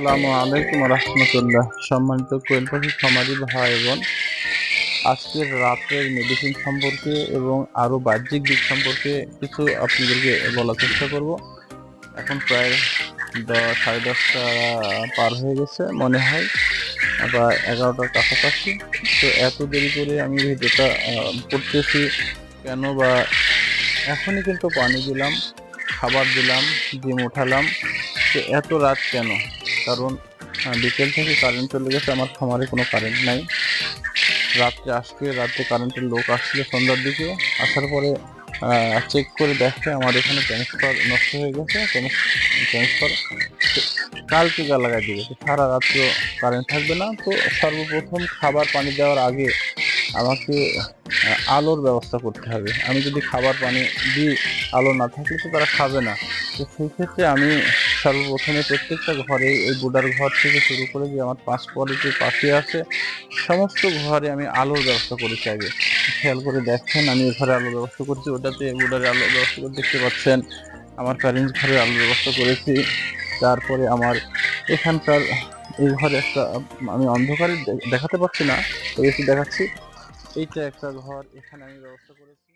আসসালামু আলাইকুম রহমতুল্লাহ। সম্মানিত কোয়েল পাখি খামারি ভাই বোন, আজকের রাতের মেডিসিন সম্পর্কে এবং আরও বাহ্যিক দিক সম্পর্কে কিছু আপনাদেরকে বলার চেষ্টা করব। এখন প্রায় দ- সাড়ে দশটা পার হয়ে গেছে মনে হয় বা এগারোটার কাছাকাছি। তো এত দেরি করে আমি ভিডিওটা করতেছি কেন বা এখনই কিন্তু পানি দিলাম, খাবার দিলাম, ডিম উঠালাম। তো এত রাত কেন? কারণ বিকেল থেকে কারেন্ট চলে গেছে, আমার খামারে কোনো কারেন্ট নাই। রাত্রে আসবে, রাত্রে কারেন্টের লোক আসছিল সন্ধ্যার দিকে। আসার পরে চেক করে দেখে আমার এখানে ট্রান্সফার নষ্ট হয়ে গেছে। ট্রান্সফার কালকে গা লাগাই তো সারা রাত্র কারেন্ট থাকবে না। তো সর্বপ্রথম খাবার পানি দেওয়ার আগে আমাকে আলোর ব্যবস্থা করতে হবে। আমি যদি খাবার পানি দিই, আলো না থাকলে তো তারা খাবে না। তো সেই ক্ষেত্রে আমি সর্বপ্রথমে প্রত্যেকটা ঘরে এই বুডার ঘর থেকে শুরু করে যে আমার পাঁচ কোয়ালিটির পাখি আছে, সমস্ত ঘরে আমি আলোর ব্যবস্থা করেছি আগে। খেয়াল করে দেখছেন আমি ঘরে আলোর ব্যবস্থা করেছি, ওটাতে বুডারে আলোর ব্যবস্থা করে দেখতে পাচ্ছেন, আমার প্যারেন্টস ঘরে আলোর ব্যবস্থা করেছি। তারপরে আমার এখানকার, এই ঘরে একটা, আমি অন্ধকারে দেখাতে পারছি না তো বেশি দেখাচ্ছি। এইটা একটা ঘর, এখানে আমি ব্যবস্থা করেছি।